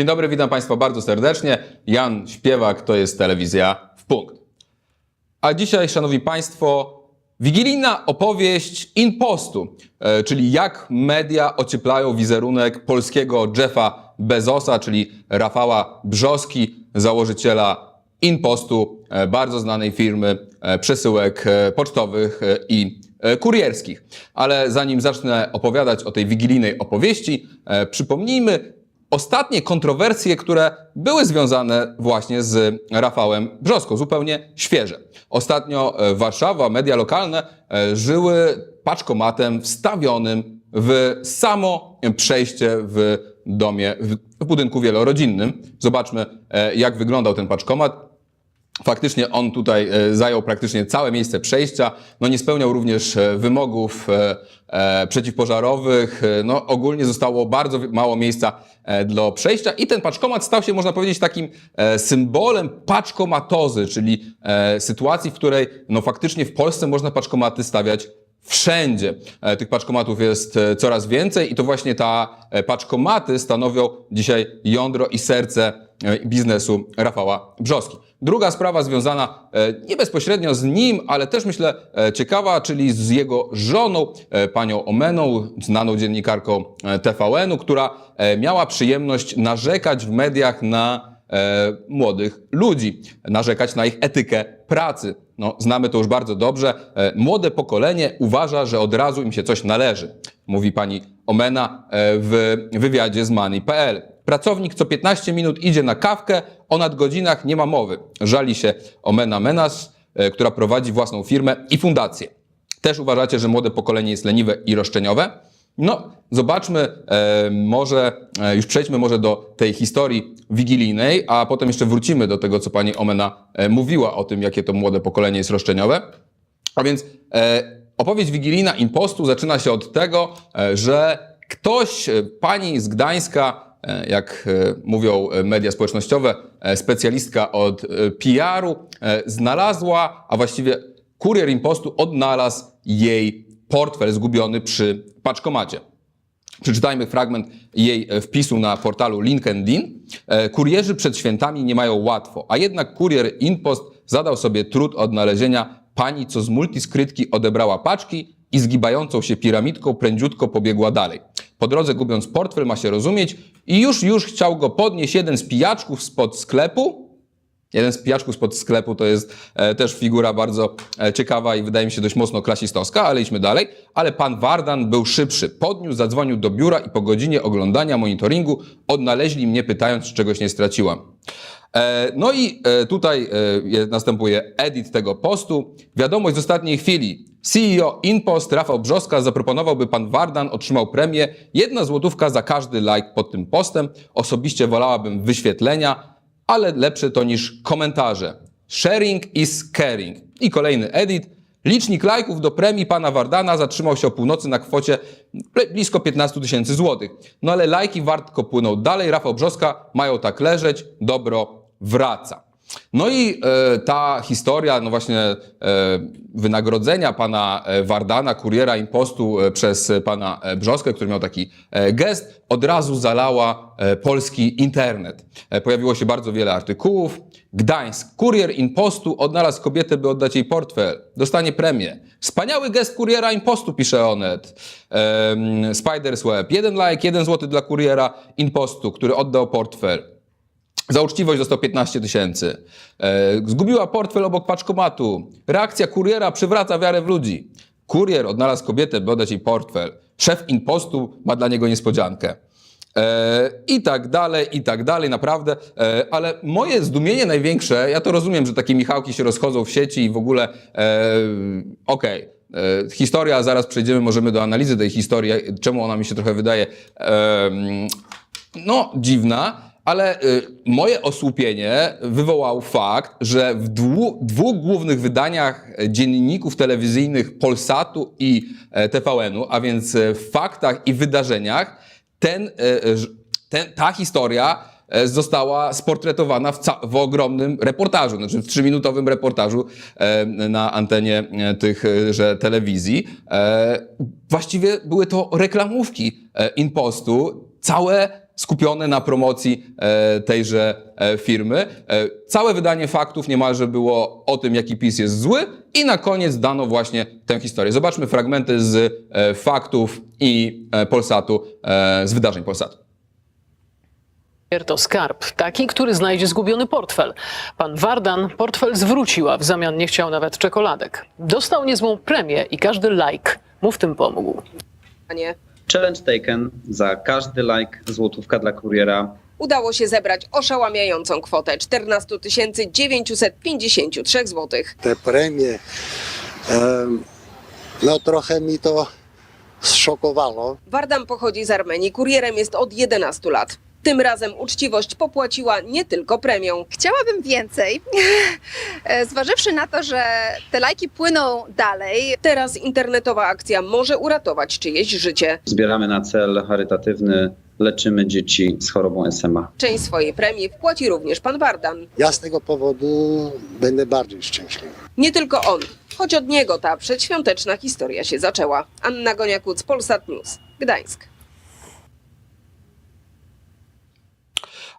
Dzień dobry, witam Państwa bardzo serdecznie. Jan Śpiewak, to jest telewizja w punkt. A dzisiaj, Szanowni Państwo, wigilijna opowieść Inpostu, e, czyli jak media ocieplają wizerunek polskiego Jeffa Bezosa, czyli Rafała Brzoski, założyciela Inpostu, e, bardzo znanej firmy e, przesyłek pocztowych i kurierskich. Ale zanim zacznę opowiadać o tej wigilijnej opowieści, przypomnijmy ostatnie kontrowersje, które były związane właśnie z Rafałem Brzoską, zupełnie świeże. Ostatnio e, Warszawa, media lokalne e, żyły paczkomatem wstawionym w samo przejście w domie, w budynku wielorodzinnym. Zobaczmy, e, jak wyglądał ten paczkomat. Faktycznie on tutaj e, zajął praktycznie całe miejsce przejścia. No nie spełniał również e, wymogów e, przeciwpożarowych. No ogólnie zostało bardzo mało miejsca do przejścia i ten paczkomat stał się, można powiedzieć, takim symbolem paczkomatozy, czyli sytuacji, w której no faktycznie w Polsce można paczkomaty stawiać Wszędzie tych paczkomatów jest coraz więcej i to właśnie ta paczkomaty stanowią dzisiaj jądro i serce biznesu Rafała Brzoski. Druga sprawa związana e, nie bezpośrednio z nim, ale też myślę e, ciekawa, czyli z jego żoną, e, panią Omeną, znaną dziennikarką e, TVN-u, która e, miała przyjemność narzekać w mediach na e, młodych ludzi, narzekać na ich etykę pracy. No, znamy to już bardzo dobrze. E, młode pokolenie uważa, że od razu im się coś należy, mówi pani Omena e, w wywiadzie z Money.pl. Pracownik co 15 minut idzie na kawkę, o nadgodzinach nie ma mowy. Żali się Omena Menas, e, która prowadzi własną firmę i fundację. Też uważacie, że młode pokolenie jest leniwe i roszczeniowe? No, zobaczmy, e, może, e, już przejdźmy może do tej historii wigilijnej, a potem jeszcze wrócimy do tego, co pani Omena e, mówiła o tym, jakie to młode pokolenie jest roszczeniowe. A więc e, opowieść wigilijna impostu zaczyna się od tego, e, że ktoś, e, pani z Gdańska, jak e, mówią e, media społecznościowe, e, specjalistka od e, PR-u, e, znalazła, a właściwie kurier impostu odnalazł jej portfel zgubiony przy paczkomacie. Przeczytajmy fragment jej e, wpisu na portalu LinkedIn. E, Kurierzy przed świętami nie mają łatwo, a jednak kurier InPost zadał sobie trud odnalezienia pani, co z multiskrytki odebrała paczki i zgibającą się piramidką prędziutko pobiegła dalej. Po drodze gubiąc portfel, ma się rozumieć, i już, już chciał go podnieść jeden z pijaczków spod sklepu, Jeden z pijaczków spod sklepu to jest e, też figura bardzo e, ciekawa i wydaje mi się dość mocno klasistowska, ale idźmy dalej. Ale pan Wardan był szybszy. Podniósł, zadzwonił do biura i po godzinie oglądania monitoringu odnaleźli mnie pytając, czy czegoś nie straciłam. E, no i e, tutaj e, je- następuje edit tego postu. Wiadomość z ostatniej chwili. CEO InPost Rafał Brzoska zaproponował, by pan Wardan otrzymał premię. Jedna złotówka za każdy like pod tym postem. Osobiście wolałabym wyświetlenia, ale lepsze to niż komentarze. Sharing is caring. I kolejny edit. Licznik lajków do premii pana Wardana zatrzymał się o północy na kwocie blisko 15 tysięcy złotych. No ale lajki wartko płyną dalej. Rafał Brzoska mają tak leżeć, dobro wraca. No i e, ta historia, no właśnie e, wynagrodzenia pana e, Wardana, kuriera impostu e, przez pana e, Brzoskę, który miał taki gest, od razu zalała polski internet. Pojawiło się bardzo wiele artykułów. Gdańsk. Kurier impostu odnalazł kobietę, by oddać jej portfel. Dostanie premię. Wspaniały gest kuriera impostu, pisze Onet. Ehm, Spiders Web. Jeden like, jeden złoty dla kuriera impostu, który oddał portfel. Za uczciwość dostał 15 tysięcy. E, Zgubiła portfel obok paczkomatu. Reakcja kuriera przywraca wiarę w ludzi. Kurier odnalazł kobietę, by oddać jej portfel. Szef impostu ma dla niego niespodziankę. E, I tak dalej, i tak dalej, naprawdę. E, ale moje zdumienie największe, ja to rozumiem, że takie Michałki się rozchodzą w sieci i w ogóle, e, okej. E, Historia, zaraz przejdziemy, możemy do analizy tej historii, czemu ona mi się trochę wydaje em, no, dziwna, ale y, moje osłupienie wywołał fakt, że w dwu, dwóch głównych wydaniach dzienników telewizyjnych Polsatu i e, TVN-u, a więc e, w faktach i wydarzeniach, ten, e, e, ten, ta historia e, została sportretowana w, w ogromnym reportażu, znaczy w trzyminutowym reportażu e, na antenie e, tychże telewizji. E, Właściwie były to reklamówki e, całe skupione na promocji e, tejże e, firmy. E, całe wydanie faktów niemalże było o tym, jaki PiS jest zły i na koniec dano właśnie tę historię. Zobaczmy fragmenty z faktów i Polsatu, z wydarzeń Polsatu. To skarb, taki, który znajdzie zgubiony portfel. Pan Wardan portfel zwrócił, a w zamian nie chciał nawet czekoladek. Dostał niezłą premię i każdy like mu w tym pomógł. Nie. Challenge taken. Za każdy like złotówka dla kuriera. Udało się zebrać oszałamiającą kwotę 14 953 zł. te premie. Em, No trochę mi to zszokowało. Wardam pochodzi z Armenii, kurierem jest od 11 lat. Tym razem uczciwość popłaciła nie tylko premią. Chciałabym więcej, e, zważywszy na to, że te lajki płyną dalej. Teraz internetowa akcja może uratować czyjeś życie. Zbieramy na cel charytatywny. Leczymy dzieci z chorobą SMA. Część swojej premii wpłaci również pan Wardan. Ja z tego powodu będę bardziej szczęśliwy. Nie tylko on, choć od niego ta przedświąteczna historia się zaczęła. Anna Goniakuc, Polsat News, Gdańsk.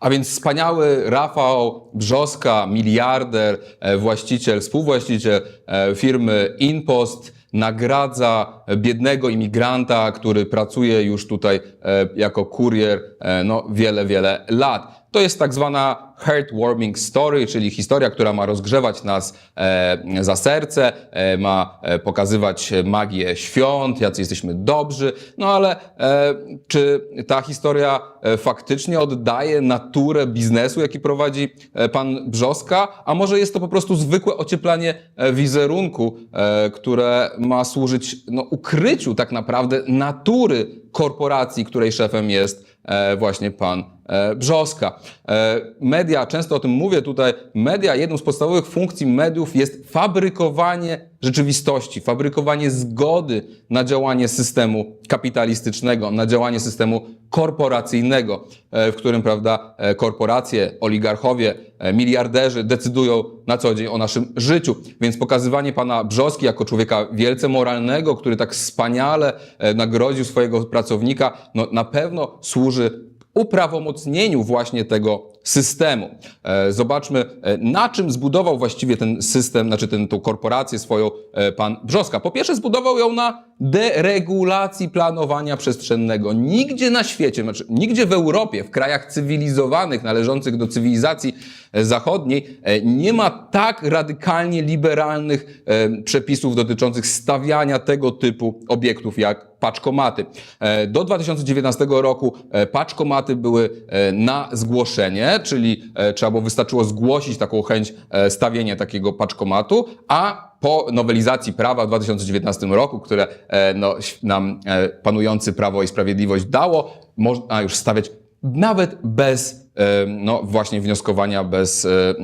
A więc wspaniały Rafał Brzoska, miliarder, e, właściciel, współwłaściciel e, firmy Inpost, nagradza biednego imigranta, który pracuje już tutaj e, jako kurier no, wiele, wiele lat. To jest tak zwana heartwarming story, czyli historia, która ma rozgrzewać nas e, za serce, e, ma e, pokazywać magię świąt, jacy jesteśmy dobrzy. No ale e, czy ta historia e, faktycznie oddaje naturę biznesu, jaki prowadzi e, pan Brzoska? A może jest to po prostu zwykłe ocieplanie wizerunku, e, które ma służyć no, ukryciu tak naprawdę natury korporacji, której szefem jest e, właśnie pan Brzoska. E, Media, często o tym mówię tutaj, media, jedną z podstawowych funkcji mediów jest fabrykowanie rzeczywistości, fabrykowanie zgody na działanie systemu kapitalistycznego, na działanie systemu korporacyjnego, e, w którym, prawda, e, korporacje, oligarchowie, e, miliarderzy decydują na co dzień o naszym życiu. Więc pokazywanie pana Brzoski jako człowieka wielce moralnego, który tak wspaniale e, nagrodził swojego pracownika, no na pewno służy uprawomocnieniu właśnie tego systemu. E, Zobaczmy, e, na czym zbudował właściwie ten system, znaczy tą korporację swoją e, pan Brzoska. Po pierwsze zbudował ją na deregulacji planowania przestrzennego. Nigdzie na świecie, znaczy nigdzie w Europie, w krajach cywilizowanych, należących do cywilizacji zachodniej, e, nie ma tak radykalnie liberalnych e, przepisów dotyczących stawiania tego typu obiektów jak paczkomaty. E, Do 2019 roku paczkomaty były na zgłoszenie, czyli trzeba było, wystarczyło zgłosić taką chęć stawienia takiego paczkomatu, a po nowelizacji prawa w 2019 roku, które no, nam panujący Prawo i Sprawiedliwość dało, można już stawiać nawet bez no właśnie wnioskowania, bez e,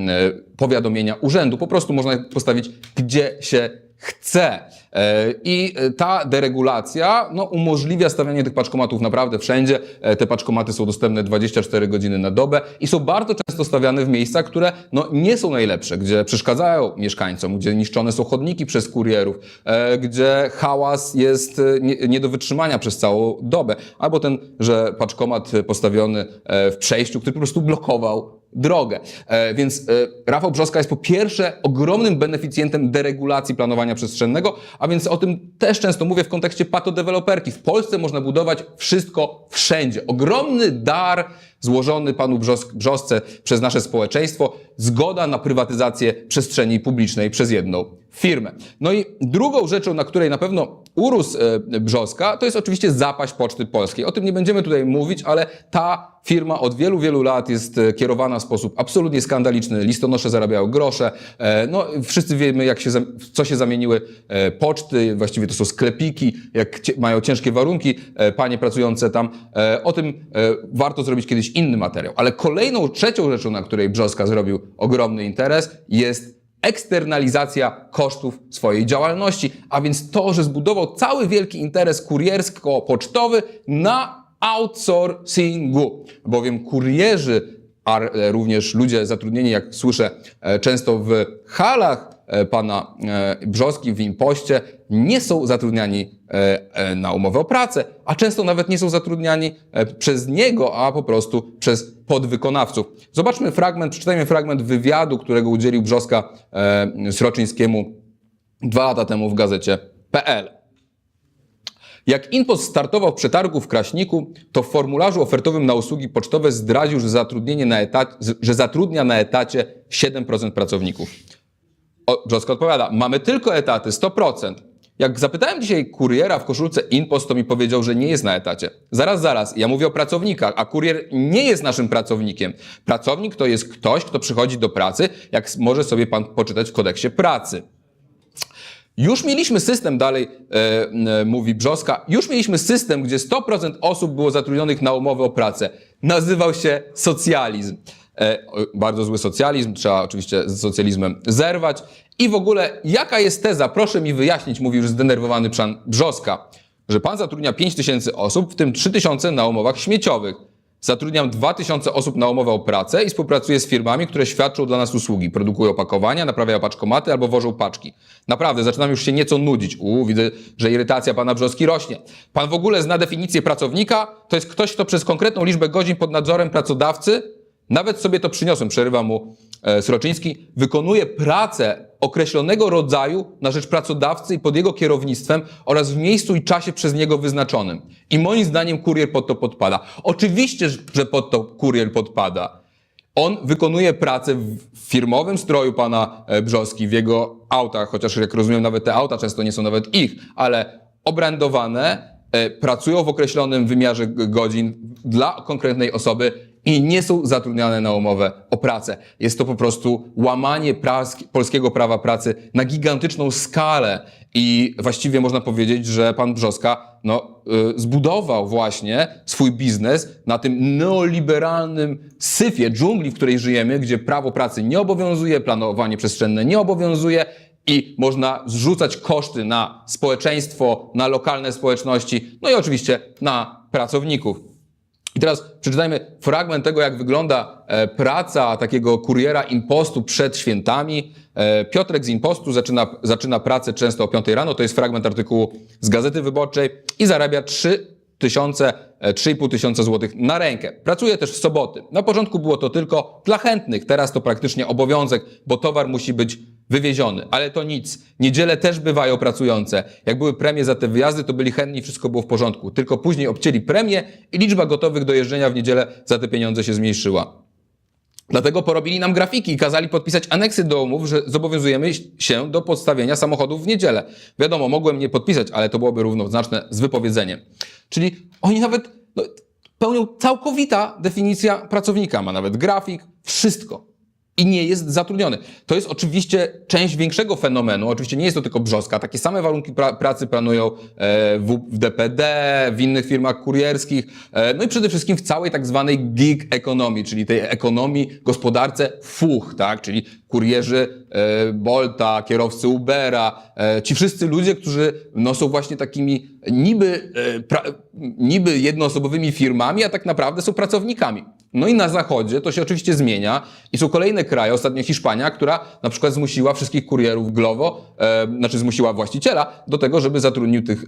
powiadomienia urzędu. Po prostu można postawić gdzie się chce. E, I ta deregulacja no, umożliwia stawianie tych paczkomatów naprawdę wszędzie. E, Te paczkomaty są dostępne 24 godziny na dobę i są bardzo często stawiane w miejscach, które no, nie są najlepsze, gdzie przeszkadzają mieszkańcom, gdzie niszczone są chodniki przez kurierów, e, gdzie hałas jest e, nie, nie do wytrzymania przez całą dobę. Albo ten, że paczkomat postawiony e, w przejściu, który po prostu blokował drogę. E, Więc e, Rafał Brzoska jest po pierwsze ogromnym beneficjentem deregulacji planowania przestrzennego, a więc o tym też często mówię w kontekście patodeweloperki. W Polsce można budować wszystko wszędzie. Ogromny dar złożony panu Brzos- Brzosce przez nasze społeczeństwo, zgoda na prywatyzację przestrzeni publicznej przez jedną firmę. No i drugą rzeczą, na której na pewno urósł e, Brzoska, to jest oczywiście zapaść Poczty Polskiej. O tym nie będziemy tutaj mówić, ale ta firma od wielu, wielu lat jest e, kierowana w sposób absolutnie skandaliczny. Listonosze zarabiają grosze. E, No, wszyscy wiemy, jak się, co się zamieniły poczty. Właściwie to są sklepiki, jak mają ciężkie warunki, panie pracujące tam. O tym warto zrobić kiedyś inny materiał. Ale kolejną, trzecią rzeczą, na której Brzoska zrobił ogromny interes, jest eksternalizacja kosztów swojej działalności, a więc to, że zbudował cały wielki interes kuriersko-pocztowy na outsourcingu, bowiem kurierzy, a również ludzie zatrudnieni, jak słyszę, e, często w halach pana e, Brzoski w impoście nie są zatrudniani e, e, na umowę o pracę, a często nawet nie są zatrudniani e, przez niego, a po prostu przez podwykonawców. Zobaczmy fragment, przeczytajmy fragment wywiadu, którego udzielił Brzoska e, Sroczyńskiemu dwa lata temu w gazecie PL. Jak Inpost startował w przetargu w Kraśniku, to w formularzu ofertowym na usługi pocztowe zdradził, że, zatrudnienie na etat, że zatrudnia na etacie 7% pracowników. Brzoska odpowiada, mamy tylko etaty, 100%. Jak zapytałem dzisiaj kuriera w koszulce Inpost, to mi powiedział, że nie jest na etacie. Zaraz, zaraz, ja mówię o pracownikach, a kurier nie jest naszym pracownikiem. Pracownik to jest ktoś, kto przychodzi do pracy, jak może sobie pan poczytać w kodeksie pracy. Już mieliśmy system, dalej e, e, mówi Brzoska, już mieliśmy system, gdzie 100% osób było zatrudnionych na umowę o pracę. Nazywał się socjalizm. E, bardzo zły socjalizm, trzeba oczywiście z socjalizmem zerwać. I w ogóle, jaka jest teza? Proszę mi wyjaśnić, mówił już zdenerwowany pan Brzoska, że pan zatrudnia 5 tysięcy osób, w tym 3 tysiące na umowach śmieciowych. Zatrudniam 2000 osób na umowę o pracę i współpracuję z firmami, które świadczą dla nas usługi. Produkują opakowania, naprawiają paczkomaty albo wożą paczki. Naprawdę, zaczynam już się nieco nudzić. Uuu, widzę, że irytacja pana Brzoski rośnie. Pan w ogóle zna definicję pracownika? To jest ktoś, kto przez konkretną liczbę godzin pod nadzorem pracodawcy, nawet sobie to przyniosłem, przerywa mu e, Sroczyński, wykonuje pracę określonego rodzaju na rzecz pracodawcy i pod jego kierownictwem oraz w miejscu i czasie przez niego wyznaczonym. I moim zdaniem kurier pod to podpada. Oczywiście, że pod to kurier podpada. On wykonuje pracę w firmowym stroju pana e, Brzoski, w jego autach, chociaż jak rozumiem, nawet te auta często nie są nawet ich, ale obrędowane, e, pracują w określonym wymiarze godzin dla konkretnej osoby i nie są zatrudniane na umowę o pracę. Jest to po prostu łamanie polskiego prawa pracy na gigantyczną skalę i właściwie można powiedzieć, że pan Brzoska no, y, zbudował właśnie swój biznes na tym neoliberalnym syfie, dżungli, w której żyjemy, gdzie prawo pracy nie obowiązuje, planowanie przestrzenne nie obowiązuje i można zrzucać koszty na społeczeństwo, na lokalne społeczności, no i oczywiście na pracowników. I teraz przeczytajmy fragment tego, jak wygląda e, praca takiego kuriera impostu przed świętami. E, Piotrek z impostu zaczyna, zaczyna pracę często o 5 rano, to jest fragment artykułu z Gazety Wyborczej i zarabia 3 tysiące, e, 3,5 tysiąca złotych na rękę. Pracuje też w soboty. Na początku było to tylko dla chętnych, teraz to praktycznie obowiązek, bo towar musi być wywieziony. Ale to nic. Niedziele też bywają pracujące. Jak były premie za te wyjazdy, to byli chętni, wszystko było w porządku. Tylko później obcięli premię i liczba gotowych do jeżdżenia w niedzielę za te pieniądze się zmniejszyła. Dlatego porobili nam grafiki i kazali podpisać aneksy do umów, że zobowiązujemy się do podstawienia samochodów w niedzielę. Wiadomo, mogłem nie podpisać, ale to byłoby równoznaczne z wypowiedzeniem. Czyli oni nawet no, pełnią całkowita definicja pracownika. Ma nawet grafik, wszystko. I nie jest zatrudniony. To jest oczywiście część większego fenomenu. Oczywiście nie jest to tylko brzoska. Takie same warunki pra pracy planują e, w, w DPD, w innych firmach kurierskich, e, no i przede wszystkim w całej tak zwanej gig economy, czyli tej ekonomii, gospodarce fuch, tak? Czyli kurierzy e, Bolta, kierowcy Ubera, e, ci wszyscy ludzie, którzy no, są właśnie takimi niby, e, niby jednoosobowymi firmami, a tak naprawdę są pracownikami. No i na zachodzie to się oczywiście zmienia i są kolejne kraje, ostatnio Hiszpania, która na przykład zmusiła wszystkich kurierów Glovo, e, znaczy zmusiła właściciela do tego, żeby zatrudnił tych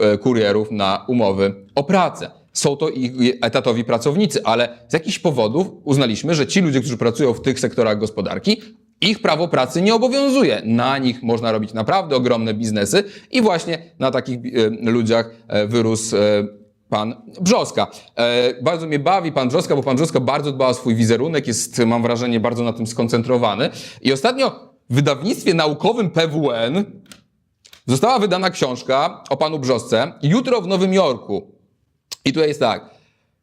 e, kurierów na umowy o pracę. Są to ich etatowi pracownicy, ale z jakichś powodów uznaliśmy, że ci ludzie, którzy pracują w tych sektorach gospodarki, ich prawo pracy nie obowiązuje. Na nich można robić naprawdę ogromne biznesy i właśnie na takich e, ludziach e, wyrósł e, pan Brzoska. Bardzo mnie bawi pan Brzoska, bo pan Brzoska bardzo dba o swój wizerunek, jest, mam wrażenie, bardzo na tym skoncentrowany. I ostatnio w wydawnictwie naukowym PWN została wydana książka o panu Brzosce Jutro w Nowym Jorku. I tutaj jest tak.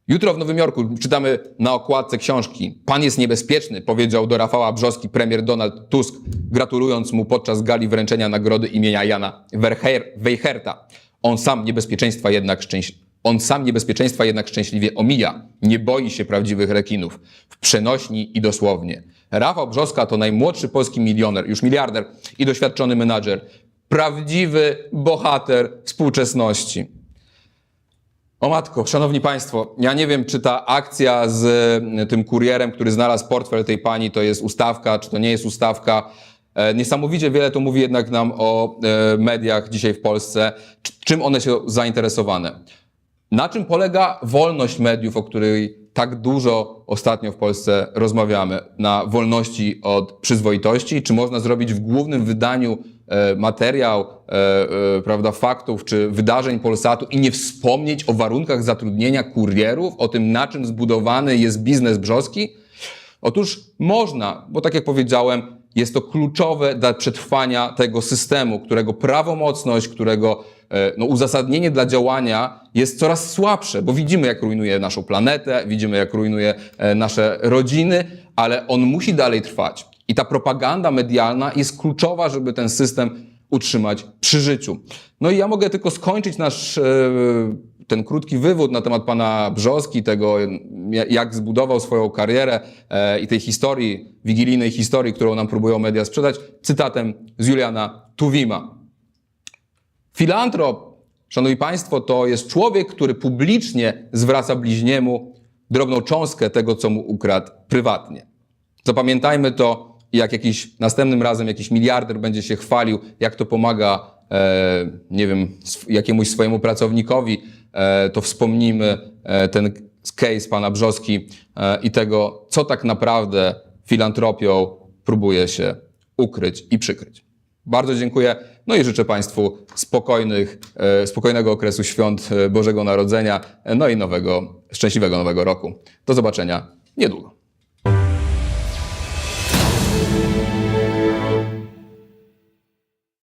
Jutro w Nowym Jorku czytamy na okładce książki. Pan jest niebezpieczny, powiedział do Rafała Brzoski premier Donald Tusk, gratulując mu podczas gali wręczenia nagrody imienia Jana Weicherta. On sam niebezpieczeństwa jednak szczęś... On sam niebezpieczeństwa jednak szczęśliwie omija. Nie boi się prawdziwych rekinów. W przenośni i dosłownie. Rafał Brzoska to najmłodszy polski milioner, już miliarder i doświadczony menadżer. Prawdziwy bohater współczesności. O matko, szanowni państwo, ja nie wiem, czy ta akcja z y, tym kurierem, który znalazł portfel tej pani, to jest ustawka, czy to nie jest ustawka. E, Niesamowicie wiele to mówi jednak nam o e, mediach dzisiaj w Polsce, czym one się zainteresowane. Na czym polega wolność mediów, o której tak dużo ostatnio w Polsce rozmawiamy? Na wolności od przyzwoitości? Czy można zrobić w głównym wydaniu e, materiał, e, e, prawda, faktów czy wydarzeń Polsatu i nie wspomnieć o warunkach zatrudnienia kurierów, o tym, na czym zbudowany jest biznes brzoski? Otóż można, bo tak jak powiedziałem, jest to kluczowe dla przetrwania tego systemu, którego prawomocność, którego e, no, uzasadnienie dla działania jest coraz słabsze, bo widzimy, jak rujnuje naszą planetę, widzimy, jak rujnuje e, nasze rodziny, ale on musi dalej trwać. I ta propaganda medialna jest kluczowa, żeby ten system utrzymać przy życiu. No i ja mogę tylko skończyć nasz e, ten krótki wywód na temat pana Brzoski, tego jak zbudował swoją karierę e, i tej historii, wigilijnej historii, którą nam próbują media sprzedać, cytatem z Juliana Tuwima. Filantrop, szanowni państwo, to jest człowiek, który publicznie zwraca bliźniemu drobną cząstkę tego, co mu ukradł prywatnie. Zapamiętajmy to i jak jakiś następnym razem jakiś miliarder będzie się chwalił, jak to pomaga, e, nie wiem, jakiemuś swojemu pracownikowi, e, to wspomnijmy e, ten case pana Brzoski e, i tego, co tak naprawdę filantropią próbuje się ukryć i przykryć. Bardzo dziękuję. No i życzę Państwu spokojnych, e, spokojnego okresu świąt e, Bożego Narodzenia, e, no i nowego, szczęśliwego nowego roku. Do zobaczenia niedługo.